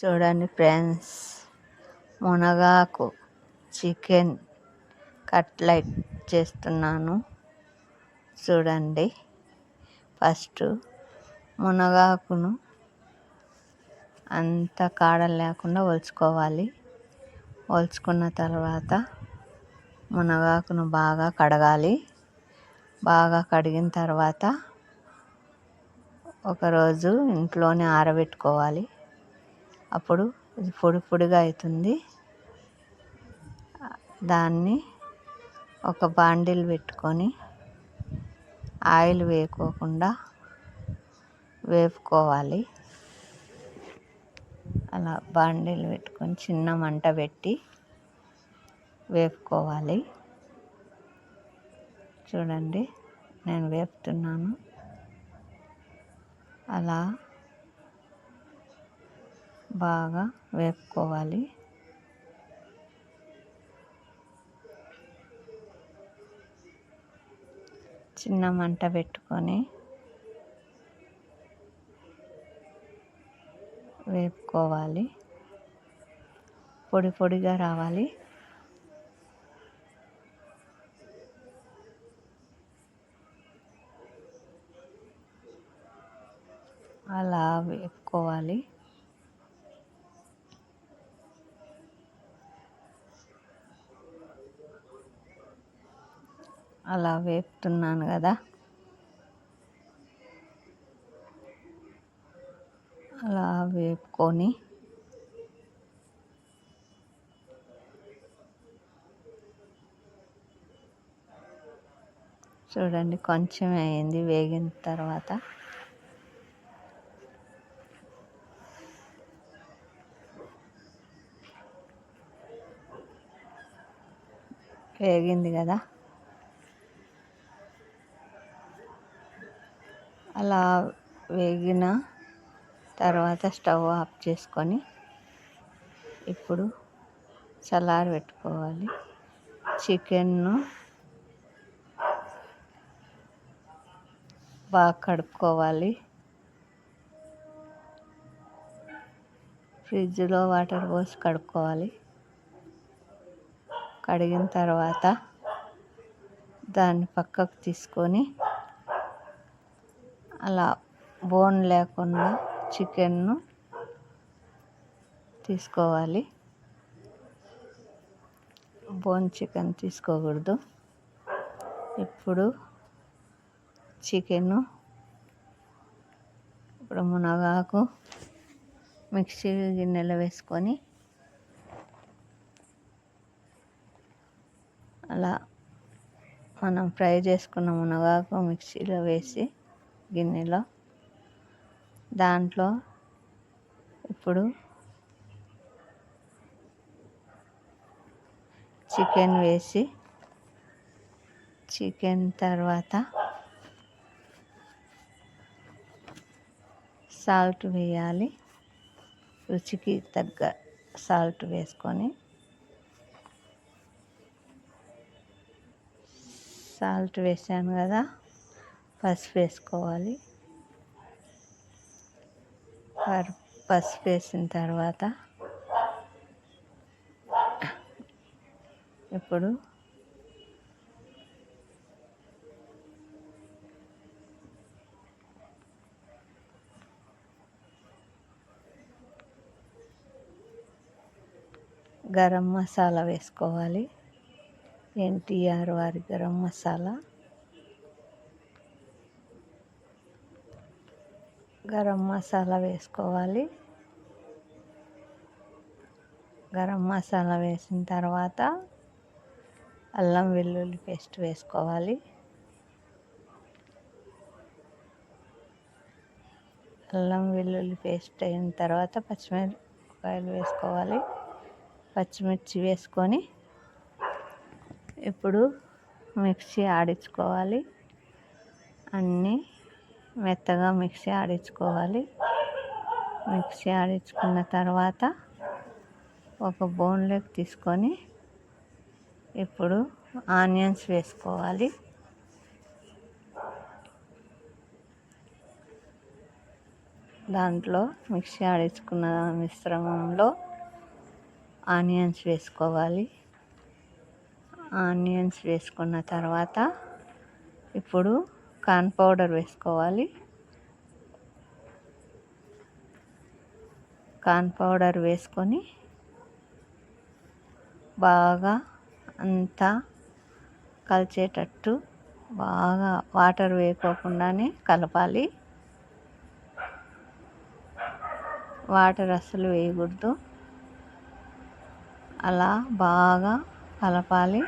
చూడండి ఫ్రెండ్స్. మునగాకు chicken cutlet చేస్తున్నాను. చూడండి. ఫస్ట్ మునగాకును అంత కాడలు లేకుండా ఒలుచుకోవాలి. ఒలుచుకున్న తర్వాత మునగాకును బాగా కడగాలి. బాగా కడిగిన తర్వాత ఒకరోజు ఇంట్లోనే ఆరబెట్టుకోవాలి. అప్పుడు ఇది పొడి పొడిగా అవుతుంది. దాన్ని ఒక బాండిల్ పెట్టుకొని ఆయిల్ వేయకోకుండా వేపుకోవాలి. అలా బాండిల్ పెట్టుకొని చిన్న మంట పెట్టి వేపుకోవాలి. చూడండి నేను వేపుతున్నాను. అలా బాగా వేపుకోవాలి. చిన్న మంట పెట్టుకొని వేపుకోవాలి. పొడి పొడిగా రావాలి అలా వేపుకోవాలి అలా వేపుతున్నాను కదా. అలా వేపుకొని చూడండి కొంచెం అయింది వేగిన తర్వాత. వేగింది కదా. అలా వేగిన తర్వాత స్టవ్ ఆఫ్ చేసుకొని ఇప్పుడు చల్లారి పెట్టుకోవాలి. చికెన్ను బాగా కడుక్కోవాలి. ఫ్రిడ్జ్లో వాటర్ పోసి కడుక్కోవాలి. కడిగిన తర్వాత దాన్ని పక్కకు తీసుకొని అలా బోన్ లేకుండా చికెన్ను తీసుకోవాలి. బోన్ చికెన్ తీసుకోకూడదు. ఇప్పుడు చికెను ఇప్పుడు మునగాకు మిక్సీ గిన్నెలో వేసుకొని అలా మనం ఫ్రై చేసుకున్న మునగాకు మిక్సీలో వేసి గిన్నెలో దాంట్లో ఇప్పుడు చికెన్ వేసి చికెన్ తర్వాత సాల్ట్ వేయాలి. రుచికి తగ్గ సాల్ట్ వేసుకొని సాల్ట్ వేసాను కదా. పసుపు వేసుకోవాలి. పసుపు వేసిన తర్వాత ఇప్పుడు గరం మసాలా వేసుకోవాలి. ఎన్టీఆర్ వారి గరం మసాలా. గరం మసాలా వేసుకోవాలి. గరం మసాలా వేసిన తర్వాత అల్లం వెల్లుల్లి పేస్ట్ వేసుకోవాలి. అల్లం వెల్లుల్లి పేస్ట్ అయిన తర్వాత పచ్చిమిరపకాయలు వేసుకోవాలి. పచ్చిమిర్చి వేసుకొని ఇప్పుడు మిక్సీ ఆడించుకోవాలి. అన్నీ మెత్తగా మిక్సీ ఆడించుకోవాలి. మిక్సీ ఆడించుకున్న తర్వాత ఒక బౌన్లోకి తీసుకొని ఇప్పుడు ఆనియన్స్ వేసుకోవాలి. దాంట్లో మిక్సీ ఆడించుకున్న మిశ్రమంలో ఆనియన్స్ వేసుకోవాలి. ఆనియన్స్ వేసుకున్న తర్వాత ఇప్పుడు కార్న్ పౌడర్ వేసుకోవాలి. కార్న్ పౌడర్ వేసుకొని బాగా అంతా కలిచేటట్టు బాగా వాటర్ వేయకోకుండానే కలపాలి. వాటర్ అస్సలు వేయకూడదు. అలా బాగా కలపాలి.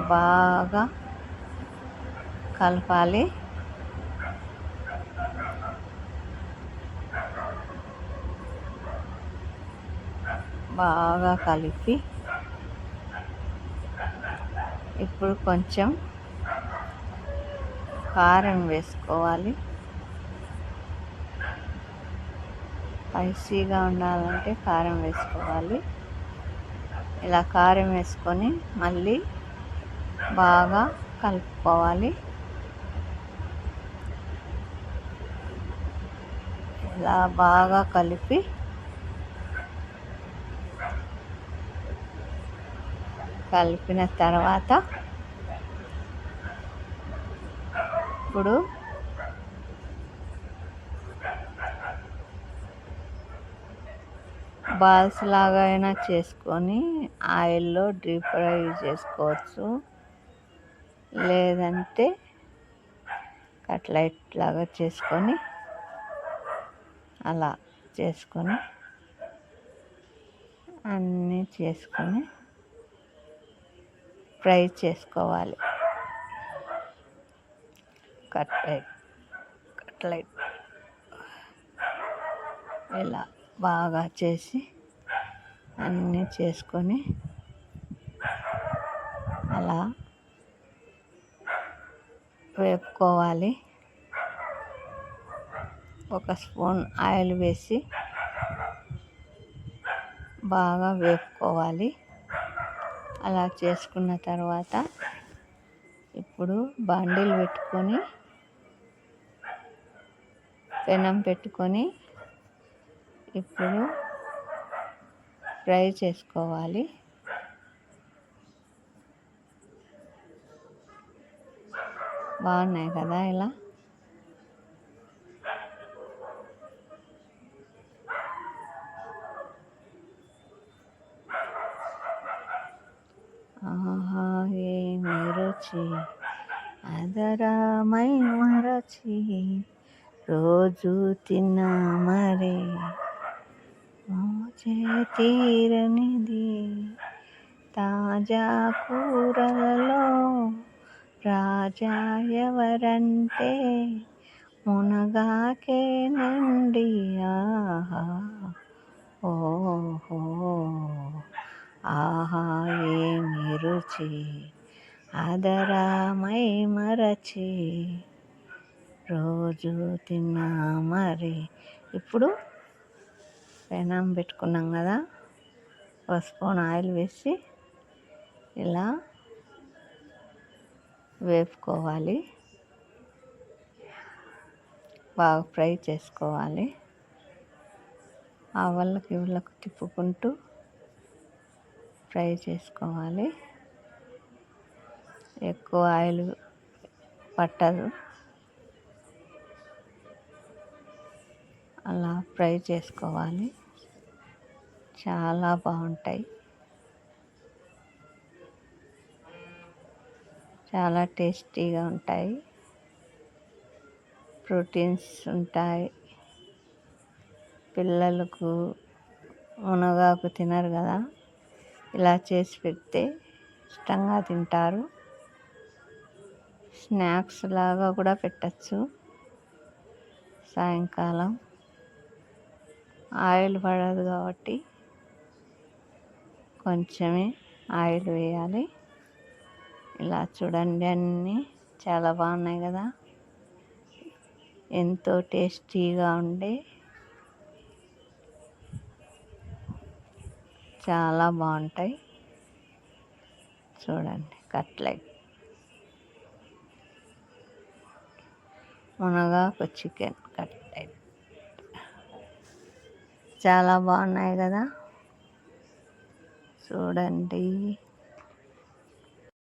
బాగా కలపాలి. బాగా కలిపి ఇప్పుడు కొంచెం కారం వేసుకోవాలి. స్పైసీగా ఉండాలంటే కారం వేసుకోవాలి. ఇలా కారం వేసుకొని మళ్ళీ బాగా కలుపుకోవాలి. ఇలా బాగా కలిపి కలిపిన తర్వాత ఇప్పుడు బాల్స్ లాగా అయినా చేసుకొని ఆయిల్లో డీప్ ఫ్రై చేసుకోవచ్చు. లేదంటే కట్లెట్ లాగా చేసుకొని అలా చేసుకొని అన్నీ చేసుకొని ఫ్రై చేసుకోవాలి. కట్లెట్ కట్లెట్ ఇలా బాగా చేసి అన్నీ చేసుకొని అలా వేపుకోవాలి. ఒక స్పూన్ ఆయిల్ వేసి బాగా వేపుకోవాలి. అలా చేసుకున్న తర్వాత ఇప్పుడు బాండీలు పెట్టుకొని పెనం పెట్టుకొని ఇప్పుడు ఫ్రై చేసుకోవాలి. బాగున్నాయి కదా ఇలా? ఆహా ఏమి అదరా మై మరచి రోజు తిన్నా మరే మోచే తీరనిది తాజా కూరలలో రాజా ఎవరంటే మునగాకేనండి ఆహా. ఓహో. ఆహా ఏమి రుచి. ఆదరామై మరచి రోజు తిన్నా మరి. ఇప్పుడు పెనం పెట్టుకున్నాం కదా. ఒక స్పూన్ ఆయిల్ వేసి ఇలా వేపుకోవాలి. బాగా ఫ్రై చేసుకోవాలి. ఆ వాళ్ళకి తిప్పుకుంటూ ఫ్రై చేసుకోవాలి. ఎక్కువ ఆయిల్ పట్టదు. అలా ఫ్రై చేసుకోవాలి. చాలా బాగుంటాయి. చాలా టేస్టీగా ఉంటాయి. ప్రోటీన్స్ ఉంటాయి. పిల్లలకు మునగాకు తినరు కదా. ఇలా చేసి పెడితే ఇష్టంగా తింటారు. స్నాక్స్ లాగా కూడా పెట్టచ్చు. సాయంకాలం ఆయిల్ పడదు కాబట్టి కొంచెమే ఆయిల్ వేయాలి. ఇలా చూడండి అన్నీ. చాలా బాగున్నాయి కదా. ఎంతో టేస్టీగా ఉండే చాలా బాగుంటాయి. చూడండి కట్లెట్. మునగాకు చికెన్ కట్లెట్. చాలా బాగున్నాయి కదా. చూడండి.